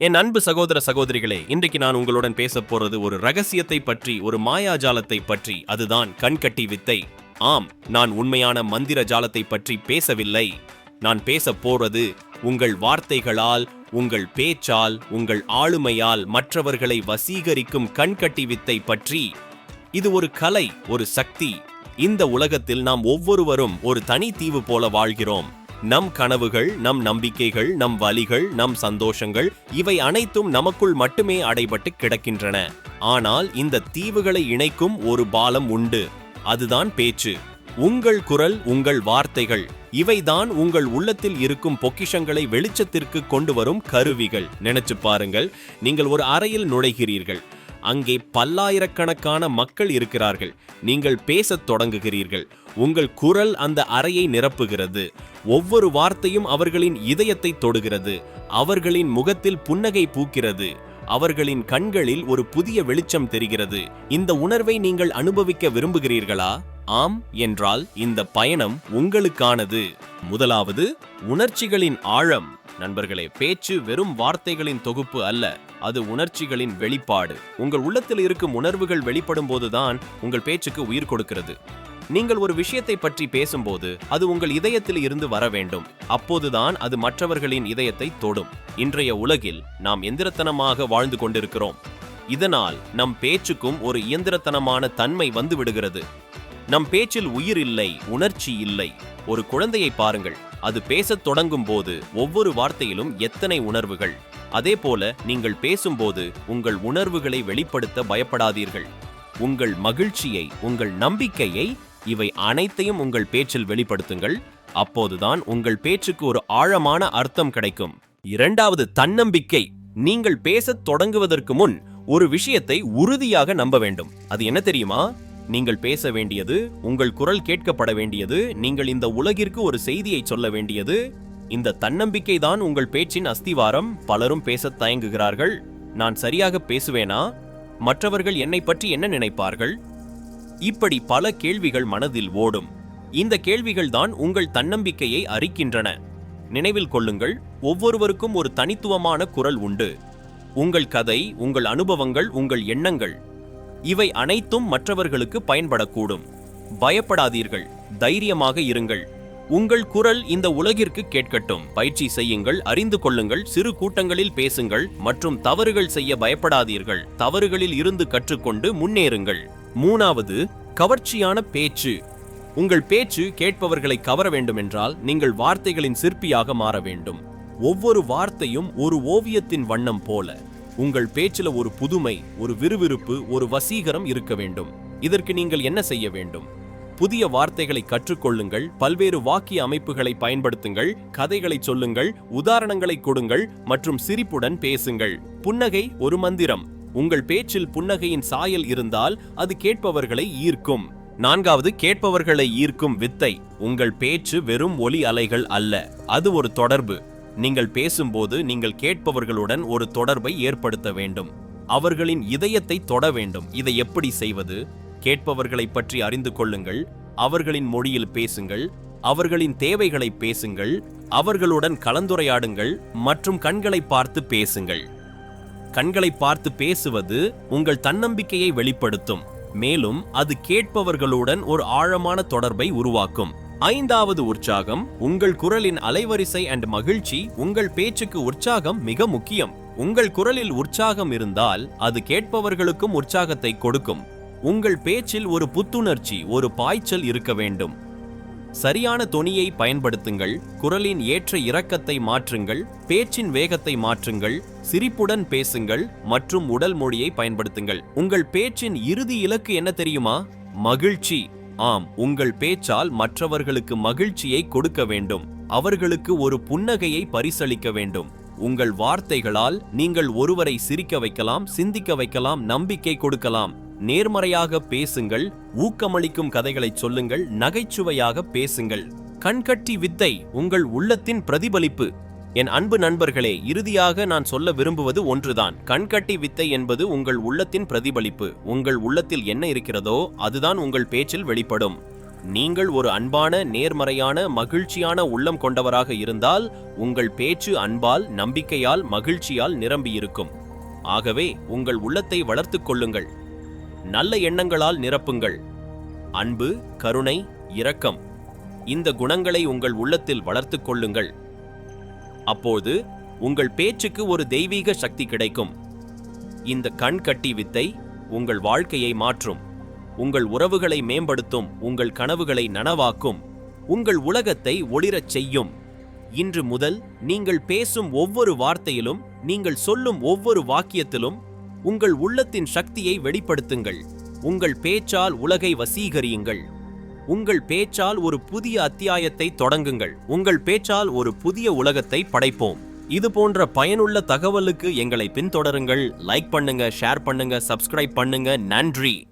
என் அன்பு சகோதர சகோதரிகளே இன்றைக்கு நான் உங்களுடன் பேச போறது ஒரு ரகசியத்தை பற்றி ஒரு மாயாஜாலத்தை பற்றி அதுதான் கண்கட்டி வித்தை. ஆம் நான் உண்மையான மந்திர ஜாலத்தை பற்றி பேசவில்லை. நான் பேச போறது உங்கள் வார்த்தைகளால் உங்கள் பேச்சால் உங்கள் ஆளுமையால் மற்றவர்களை வசீகரிக்கும் கண்கட்டி வித்தை பற்றி. இது ஒரு கலை ஒரு சக்தி. இந்த உலகத்தில் நாம் ஒவ்வொருவரும் ஒரு தனி தீவு போல வாழ்கிறோம். நம் கனவுகள் நம் நம்பிக்கைகள் நம் வலிகள் நம் சந்தோஷங்கள் இவை அனைத்தும் நமக்குள் மட்டுமே அடைபட்டு கிடக்கின்றன. ஆனால் இந்த தீவுகளை இணைக்கும் ஒரு பாலம் உண்டு. அதுதான் பேச்சு. உங்கள் குரல் உங்கள் வார்த்தைகள் இவைதான் உங்கள் உள்ளத்தில் இருக்கும் பொக்கிஷங்களை வெளிச்சத்திற்கு கொண்டு வரும் கருவிகள். நினைச்சு பாருங்கள் நீங்கள் ஒரு அறையில் நுழைகிறீர்கள். அங்கே பல்லாயிரக்கணக்கான மக்கள் இருக்கிறார்கள். நீங்கள் பேசத் தொடங்குகிறீர்கள். உங்கள் குரல் அந்த அறையை நிரப்புகிறது. ஒவ்வொரு வார்த்தையும் அவர்களின் இதயத்தை தொடுகிறது. அவர்களின் முகத்தில் புன்னகை பூக்கிறது. அவர்களின் கண்களில் ஒரு புதிய வெளிச்சம் தெரிகிறது. இந்த உணர்வை நீங்கள் அனுபவிக்க விரும்புகிறீர்களா? ஆம் என்றால் இந்த பயணம் உங்களுக்கானது. முதலாவது உணர்ச்சிகளின் ஆழம். நண்பர்களே பேச்சு வெறும் வார்த்தைகளின் தொகுப்பு அல்ல அது உணர்ச்சிகளின் வெளிப்பாடு. உங்கள் உள்ளத்தில் இருக்கும் உணர்வுகள் வெளிப்படும் போதுதான் உங்கள் பேச்சுக்கு உயிர் கொடுக்கிறது. நீங்கள் ஒரு விஷயத்தை பற்றி பேசும்போது அது உங்கள் இதயத்தில் இருந்து வர வேண்டும். அப்போதுதான் அது மற்றவர்களின் இதயத்தை தொடும். இன்றைய உலகில் நாம் எந்திரத்தனமாக வாழ்ந்து கொண்டிருக்கிறோம். இதனால் நம் பேச்சுக்கும் ஒரு இயந்திரத்தனமான தன்மை வந்து விடுகிறது. நம் பேச்சில் உயிர் இல்லை உணர்ச்சி இல்லை. ஒரு குழந்தையை பாருங்கள். அது பேசத் தொடங்கும் போது ஒவ்வொரு வார்த்தையிலும் எத்தனை உணர்வுகள்? அதே போல நீங்கள் பேசும்போது உங்கள் உணர்வுகளை வெளிப்படுத்த பயப்படாதீர்கள். உங்கள் மகிழ்ச்சியை உங்கள் நம்பிக்கையை இவை அனைத்தையும் உங்கள் பேச்சில் வெளிப்படுத்துங்கள். அப்போதுதான் உங்கள் பேச்சுக்கு ஒரு ஆழமான அர்த்தம் கிடைக்கும். இரண்டாவது தன்னம்பிக்கை. நீங்கள் பேசத் தொடங்குவதற்கு முன் ஒரு விஷயத்தை உறுதியாக நம்ப வேண்டும். அது என்ன தெரியுமா? நீங்கள் பேச வேண்டியது உங்கள் குரல் கேட்கப்பட வேண்டியது நீங்கள் இந்த உலகிற்கு ஒரு செய்தியை சொல்ல வேண்டியது இந்த தன்னம்பிக்கை தான் உங்கள் பேச்சின் அஸ்திவாரம் பலரும் பேசத் தயங்குகிறார்கள். நான் சரியாக பேசுவேனா? மற்றவர்கள் என்னை பற்றி என்ன நினைப்பார்கள்? இப்படி பல கேள்விகள் மனதில் ஓடும். இந்த கேள்விகள் தான் உங்கள் தன்னம்பிக்கையை அரிக்கின்றன. நினைவில் கொள்ளுங்கள் ஒவ்வொருவருக்கும் ஒரு தனித்துவமான குரல் உண்டு. உங்கள் கதை உங்கள் அனுபவங்கள் உங்கள் எண்ணங்கள் இவை அனைத்தும் மற்றவர்களுக்கு பயன்படக்கூடும். பயப்படாதீர்கள். தைரியமாக இருங்கள். உங்கள் குரல் இந்த உலகிற்கு கேட்கட்டும். பயிற்சி செய்யுங்கள். அறிந்து கொள்ளுங்கள். சிறு கூட்டங்களில் பேசுங்கள். மற்றும் தவறுகள் செய்ய பயப்படாதீர்கள். தவறுகளில் இருந்து கற்றுக்கொண்டு முன்னேறுங்கள். மூணாவது கவர்ச்சியான பேச்சு. உங்கள் பேச்சு கேட்பவர்களை கவர வேண்டுமென்றால் நீங்கள் வார்த்தைகளின் சிற்பியாக மாற வேண்டும். ஒவ்வொரு வார்த்தையும் ஒரு ஓவியத்தின் வண்ணம் போல. உங்கள் பேச்சில் ஒரு புதுமை ஒரு விறுவிறுப்பு ஒரு வசீகரம் இருக்க வேண்டும். இதற்கு நீங்கள் என்ன செய்ய வேண்டும்? புதிய வார்த்தைகளை கற்றுக்கொள்ளுங்கள் பல்வேறு வாக்கிய அமைப்புகளை பயன்படுத்துங்கள் கதைகளை சொல்லுங்கள் உதாரணங்களை கொடுங்கள் மற்றும் சிரிப்புடன் பேசுங்கள். புன்னகை ஒரு மந்திரம். உங்கள் பேச்சில் புன்னகையின் சாயல் இருந்தால் அது கேட்பவர்களை ஈர்க்கும். நான்காவது கேட்பவர்களை ஈர்க்கும் வித்தை. உங்கள் பேச்சு வெறும் ஒலி அலைகள் அல்ல அது ஒரு தொடர்பு. நீங்கள் பேசும்போது நீங்கள் கேட்பவர்களுடன் ஒரு தொடர்பை ஏற்படுத்த வேண்டும். அவர்களின் இதயத்தை தொட வேண்டும். இதை எப்படி செய்வது? கேட்பவர்களை பற்றி அறிந்து கொள்ளுங்கள். அவர்களின் மொழியில் பேசுங்கள். அவர்களின் தேவைகளை பேசுங்கள். அவர்களுடன் கலந்துரையாடுங்கள். மற்றும் கண்களை பார்த்து பேசுங்கள். கண்களை பார்த்து பேசுவது உங்கள் தன்னம்பிக்கையை வெளிப்படுத்தும். மேலும் அது கேட்பவர்களுடன் ஒரு ஆழமான தொடர்பை உருவாக்கும். ஐந்தாவது உற்சாகம் உங்கள் குரலின் அலைவரிசை அண்ட் மகிழ்ச்சி உங்கள் பேச்சுக்கு உற்சாகம் மிக முக்கியம். உங்கள் குரலில் உற்சாகம் இருந்தால் அது கேட்பவர்களுக்கும் உற்சாகத்தை கொடுக்கும். உங்கள் பேச்சில் ஒரு புத்துணர்ச்சி ஒரு பாய்ச்சல் இருக்க வேண்டும். சரியான தொனியை பயன்படுத்துங்கள் குரலின் ஏற்ற இறக்கத்தை மாற்றுங்கள் பேச்சின் வேகத்தை மாற்றுங்கள் சிரிப்புடன் பேசுங்கள் மற்றும் உடல் மொழியை பயன்படுத்துங்கள். உங்கள் பேச்சின் இறுதி இலக்கு என்ன தெரியுமா? மகிழ்ச்சி. ஆம் உங்கள் பேச்சால் மற்றவர்களுக்கு மகிழ்ச்சியை கொடுக்க வேண்டும். அவர்களுக்கு ஒரு புன்னகையை பரிசளிக்க வேண்டும். உங்கள் வார்த்தைகளால் நீங்கள் ஒருவரை சிரிக்க வைக்கலாம் சிந்திக்க வைக்கலாம் நம்பிக்கை கொடுக்கலாம். நேர்மறையாக பேசுங்கள் ஊக்கமளிக்கும் கதைகளைச் சொல்லுங்கள் நகைச்சுவையாக பேசுங்கள். கண்கட்டி வித்தை உங்கள் உள்ளத்தின் பிரதிபலிப்பு. என் அன்பு நண்பர்களே இறுதியாக நான் சொல்ல விரும்புவது ஒன்றுதான். கண்கட்டி வித்தை என்பது உங்கள் உள்ளத்தின் பிரதிபலிப்பு. உங்கள் உள்ளத்தில் என்ன இருக்கிறதோ அதுதான் உங்கள் பேச்சில் வெளிப்படும். நீங்கள் ஒரு அன்பான நேர்மறையான மகிழ்ச்சியான உள்ளம் கொண்டவராக இருந்தால் உங்கள் பேச்சு அன்பால் நம்பிக்கையால் மகிழ்ச்சியால் நிரம்பியிருக்கும். ஆகவே உங்கள் உள்ளத்தை வளர்த்துக் கொள்ளுங்கள். நல்ல எண்ணங்களால் நிரப்புங்கள். அன்பு கருணை இரக்கம். இந்த குணங்களை உங்கள் உள்ளத்தில் வளர்த்து கொள்ளுங்கள். அப்போது உங்கள் பேச்சுக்கு ஒரு தெய்வீக சக்தி கிடைக்கும். இந்த கண் கட்டி வித்தை உங்கள் வாழ்க்கையை மாற்றும். உங்கள் உறவுகளை மேம்படுத்தும் உங்கள் கனவுகளை நனவாக்கும் உங்கள் உலகத்தை ஒளிரச் செய்யும். இன்று முதல் நீங்கள் பேசும் ஒவ்வொரு வார்த்தையிலும் நீங்கள் சொல்லும் ஒவ்வொரு வாக்கியத்திலும் உங்கள் உள்ளத்தின் சக்தியை வெளிப்படுத்துங்கள். உங்கள் பேச்சால் உலகை வசீகரியுங்கள். உங்கள் பேச்சால் ஒரு புதிய அத்தியாயத்தை தொடங்குங்கள். உங்கள் பேச்சால் ஒரு புதிய உலகத்தை படைப்போம். இது போன்ற பயனுள்ள தகவலுக்கு எங்களை பின்தொடருங்கள். லைக் பண்ணுங்க ஷேர் பண்ணுங்க சப்ஸ்கிரைப் பண்ணுங்க. நன்றி!